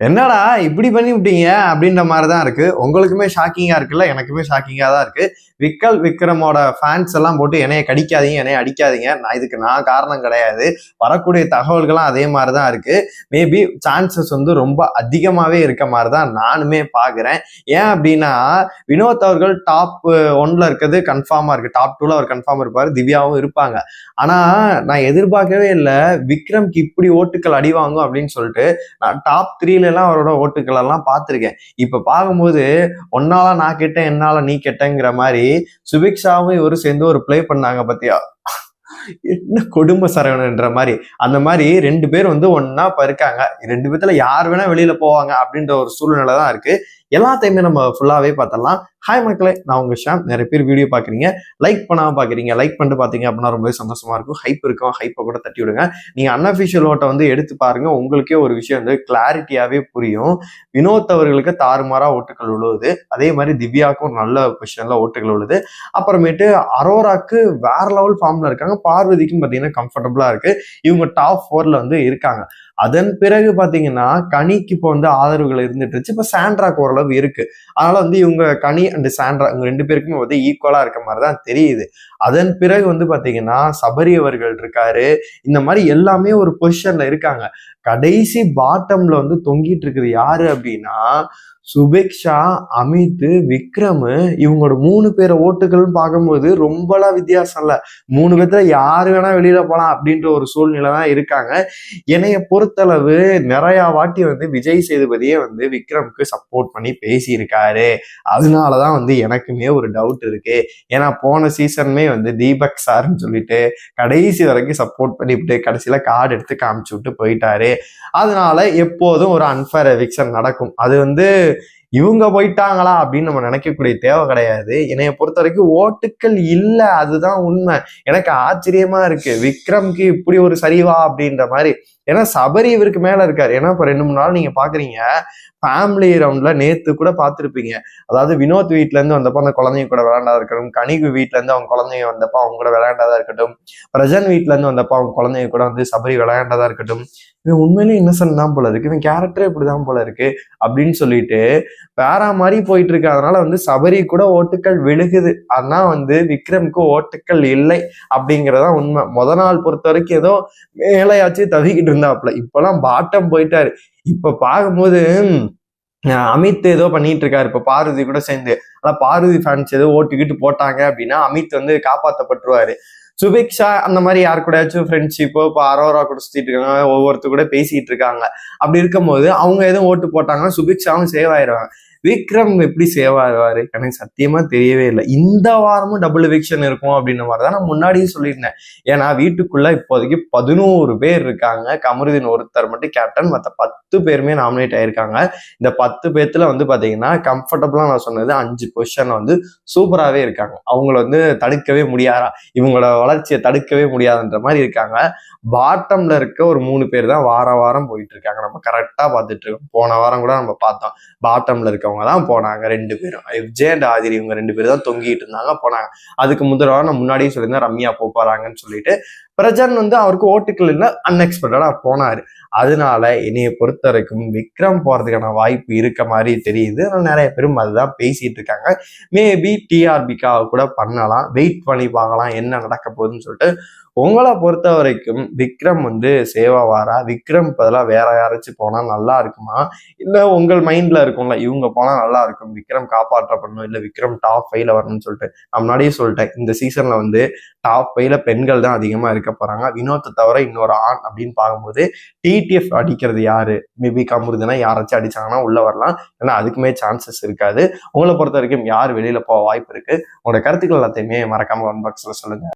என்னடா இப்படி பண்ணி விட்டீங்க அப்படின்ற மாதிரி தான் இருக்கு. உங்களுக்குமே ஷாக்கிங்காக இருக்குல்ல? எனக்குமே ஷாக்கிங்காக தான் இருக்கு. விக்கல் விக்ரமோட ஃபேன்ஸ் எல்லாம் போட்டு என்னைய கடிக்காதீங்க என்னைய அடிக்காதீங்க. நான் இதுக்கு நான் காரணம் கிடையாது. வரக்கூடிய தகவல்கள்லாம் அதே மாதிரி தான் இருக்கு. மேபி சான்சஸ் வந்து ரொம்ப அதிகமாகவே இருக்க மாதிரி தான் நானுமே பார்க்குறேன் ஏன் அப்படின்னா வினோத் அவர்கள் டாப் ஒன்ல இருக்கிறது கன்ஃபார்மாக இருக்கு. டாப் டூவில் அவர் கன்ஃபார்ம் இருப்பார். திவ்யாவும் இருப்பாங்க. ஆனால் நான் எதிர்பார்க்கவே இல்லை. விக்ரம்க்கு இப்படி ஓட்டுக்கள் அடி வாங்கும் அப்படின்னு சொல்லிட்டு நான் டாப் த்ரீல எல்லாம் அவரோட ஓட்டுக்கள் எல்லாம் பார்த்துருக்கேன். இப்ப பார்க்கும்போது ஒன்னால நான் கெட்டேன் என்னால நீ கெட்டங்கிற மாதிரி சுபிக்ஷாவும் இவரும் சேர்ந்து ஒரு பிளே பண்ணாங்க பத்தியா? என்ன குடும்ப சரவணன்ற மாதிரி. அந்த மாதிரி ரெண்டு பேர் வந்து ஒன்னா இருக்காங்க ரெண்டு பேர்த்துல யார் வேணா வெளியில போவாங்க அப்படின்ற ஒரு சூழ்நிலை தான் இருக்கு. எல்லாத்தையுமே நம்ம ஃபுல்லாகவே பார்த்தலாம் ஹாய் மக்களே நான் உங்கள் ஷாம். நிறைய பேர் வீடியோ பார்க்குறீங்க. லைக் பண்ணாமல் பார்க்குறீங்க. லைக் பண்ணிட்டு பார்த்தீங்க அப்படின்னா ரொம்பவே சந்தோஷமாக இருக்கும். ஹைப் இருக்கும். ஹைப்பை கூட தட்டி விடுங்க. நீங்கள் அன்அஃபிஷியல் ஓட்டை வந்து எடுத்து பாருங்கள் உங்களுக்கே ஒரு விஷயம் வந்து கிளாரிட்டியாகவே புரியும். வினோத் அவர்களுக்கு தாறுமாறாக ஓட்டுகள் விழுவுது அதே மாதிரி திவ்யாவுக்கும் ஒரு நல்ல பொசிஷனில் ஓட்டுகள் விழுது அப்புறமேட்டு அரோராக்கு வேற லெவல் ஃபார்மில் இருக்காங்க. பார்வதிக்கும் பார்த்தீங்கன்னா கம்ஃபர்டபுளாக இருக்குது இவங்க டாப் ஃபோரில் வந்து இருக்காங்க. அதன் பிறகு பார்த்தீங்கன்னா கனிக்கு இப்போ வந்து ஆதரவுகள் இருந்துட்டு இப்போ சாண்ட்ராக்கு ஓரளவு இருக்கு. அதனால வந்து இவங்க கனி அண்ட் சாண்ட்ரா இவங்க ரெண்டு பேருக்குமே வந்து ஈக்குவலாக இருக்க மாதிரி தான் தெரியுது. அதன் பிறகு வந்து பார்த்தீங்கன்னா சபரி அவர்கள் இருக்காரு. இந்த மாதிரி எல்லாமே ஒரு பொசிஷன்ல இருக்காங்க. கடைசி பாட்டம்ல வந்து தொங்கிட்டு இருக்குது யாரு அப்படின்னா சுபிக்ஷா அமித் விக்ரம். இவங்களோட மூணு பேரை ஓட்டுகள்னு பார்க்கும்போது ரொம்பலாம் வித்தியாசம் இல்லை. மூணு பேர்த்துல யாரு வேணா வெளியில போகலாம் அப்படின்ற ஒரு சூழ்நிலை தான் இருக்காங்க. என்னைய பொறுத்தளவு நிறைய வாட்டி வந்து விஜய் சேதுபதியே வந்து விக்ரம்க்கு சப்போர்ட் பண்ணி பேசியிருக்காரு. அதனாலதான் வந்து எனக்குமே ஒரு டவுட் இருக்கு. ஏன்னா போன சீசனுமே வந்து தீபக் சார்னு சொல்லிட்டு கடைசி வரைக்கும் சப்போர்ட் பண்ணிவிட்டு கடைசியில கார்டு எடுத்து காமிச்சு விட்டு போயிட்டாரு. அதனால எப்போதும் ஒரு அன்ஃபேர் எவிக்ஷன் நடக்கும். அது வந்து இவங்க போயிட்டாங்களா அப்படின்னு நம்ம நினைக்கக்கூடிய தேவை கிடையாது. என்னைய பொறுத்த வரைக்கும் ஓட்டுக்கள் இல்லை அதுதான் உண்மை. எனக்கு ஆச்சரியமா இருக்கு. விக்ரம்க்கு இப்படி ஒரு சரிவா அப்படின்ற மாதிரி. ஏன்னா சபரி இவருக்கு மேல இருக்காரு. ஏன்னா இப்ப ரெண்டு மூணு நாள் நீங்க பாக்குறீங்க ஃபேமிலி ரவுண்ட்ல நேத்து கூட பார்த்துருப்பீங்க அதாவது வினோத் வீட்ல இருந்து வந்தப்போ அந்த குழந்தைங்க கூட விளையாண்டா இருக்கட்டும் கனிகு வீட்ல இருந்து அவங்க குழந்தைங்க வந்தப்போ அவங்க கூட விளையாண்டதா இருக்கட்டும் பிரஜன் வீட்ல இருந்து வந்தப்போ அவங்க குழந்தைங்க கூட வந்து சபரி விளையாண்டதா இருக்கட்டும். இவன் உண்மையிலேயே இன்னசென்ட் தான் போல இருக்கு. இவன் கேரக்டரே இப்படிதான் போல இருக்கு அப்படின்னு சொல்லிட்டு வேற மாதிரி போயிட்டு இருக்கு அதனால வந்து சபரி கூட ஓட்டுக்கள் விழுகுது. ஆனா வந்து விக்ரம்க்கு ஓட்டுக்கள் இல்லை அப்படிங்கிறதா உண்மை. முத நாள் பொறுத்த வரைக்கும் ஏதோ மேலையாச்சு தவிக்கிட்டு இருந்தாப்புல. இப்பெல்லாம் பாட்டம் போயிட்டாரு. இப்ப பார்க்கும்போது அமித் ஏதோ பண்ணிட்டு இருக்காரு இப்ப பார்வதி கூட சேர்ந்து. ஆனால் பார்வதி ஃபேன்ஸ் ஏதோ ஓட்டுக்கிட்டு போட்டாங்க அப்படின்னா அமித் வந்து காப்பாற்றப்பட்டுருவாரு சுபிக்ஷா அந்த மாதிரி யார் கூடயாச்சும் ஃப்ரெண்ட்ஷிப்போ இப்போ அரோரா கூட சுத்திட்டு இருக்காங்க ஒவ்வொருத்தர் கூட பேசிட்டு இருக்காங்க. அப்படி இருக்கும்போது அவங்க எதுவும் ஓட்டு போட்டாங்கன்னா சுபிக்ஷாவும் சேவ் ஆயிடுவாங்க. விக்ரம் எப்படி சேவ் ஆகுவாரு எனக்கு சத்தியமா தெரியவே இல்லை. இந்த வாரமும் டபுள் எவிக்ஷன் இருக்கும் அப்படின்ற மாதிரி தான் நான் முன்னாடியே சொல்லியிருந்தேன். ஏன்னா வீட்டுக்குள்ள இப்போதைக்கு பதினோரு பேர் இருக்காங்க. கமருதீன் ஒருத்தர் மட்டும் கேப்டன் மற்ற பத்து பேருமே நாமினேட் ஆயிருக்காங்க. இந்த பத்து பேர்த்துல வந்து பாத்தீங்கன்னா கம்ஃபர்டபுளா நான் சொன்னது அஞ்சு பொசிஷன் வந்து சூப்பராகவே இருக்காங்க. அவங்கள வந்து தடுக்கவே முடியாதா இவங்களோட வளர்ச்சியை தடுக்கவே முடியாதுன்ற மாதிரி இருக்காங்க. பாட்டம்ல இருக்க ஒரு மூணு பேர் தான் வார வாரம் போயிட்டு இருக்காங்க. நம்ம கரெக்டா பார்த்துட்டு இருக்கோம். போன வாரம் கூட நம்ம பார்த்தோம். பாட்டம்ல இருக்கவங்க தான் போனாங்க ரெண்டு பேரும். விஜய் அண்ட் ஆதிரி இவங்க ரெண்டு பேரும் தான் தொங்கிட்டு இருந்தாங்க போனாங்க. அதுக்கு முதல் நான் முன்னாடியே சொல்லியிருந்தேன் ரம்யா போறாங்கன்னு சொல்லிட்டு. பிரஜன் வந்து அவருக்கு ஓட்டுக்கள் இல்லை அன்எக்ஸ்பெக்டடா போனாரு. அதனால என்னைய பொறுத்த வரைக்கும் விக்ரம் போறதுக்கான வாய்ப்பு இருக்க மாதிரி தெரியுது. ஆனால் நிறைய பேரும் அதுதான் பேசிட்டு இருக்காங்க. மேபி டிஆர்பிக்காக கூட பண்ணலாம். வெயிட் பண்ணி பார்க்கலாம் என்ன நடக்க போகுதுன்னு சொல்லிட்டு. உங்களை பொறுத்த வரைக்கும் விக்ரம் வந்து சேவாவாரா விக்ரம் பதிலாக வேற யாராச்சும் போனால் நல்லா இருக்குமா? இல்லை உங்கள் மைண்டில் இருக்கும்ல இவங்க போனால் நல்லா இருக்கும். விக்ரம் காப்பாற்றப்படணும். இல்லை விக்ரம் டாப் ஃபைவ்ல வரணும்னு சொல்லிட்டு. நான் முன்னாடியே சொல்லிட்டேன். இந்த சீசனில் வந்து டாப் ஃபைவ்ல பெண்கள் தான் அதிகமாக இருக்க போகிறாங்க வினோத்தை தவிர இன்னொரு ஆண் அப்படின்னு பார்க்கும்போது டி டிடிஎஃப் அடிக்கிறது யாரு? மேபி கமுருதுன்னா யாராச்சும் அடிச்சாங்கன்னா உள்ள வரலாம். ஏன்னா அதுக்குமே சான்சஸ் இருக்காது. உங்களை பொறுத்த வரைக்கும் யார் வெளியில போக வாய்ப்பு இருக்கு? உங்களோட கருத்துக்கள் எல்லாத்தையுமே மறக்காம ஒன் பாக்ஸ்ல சொல்லுங்க.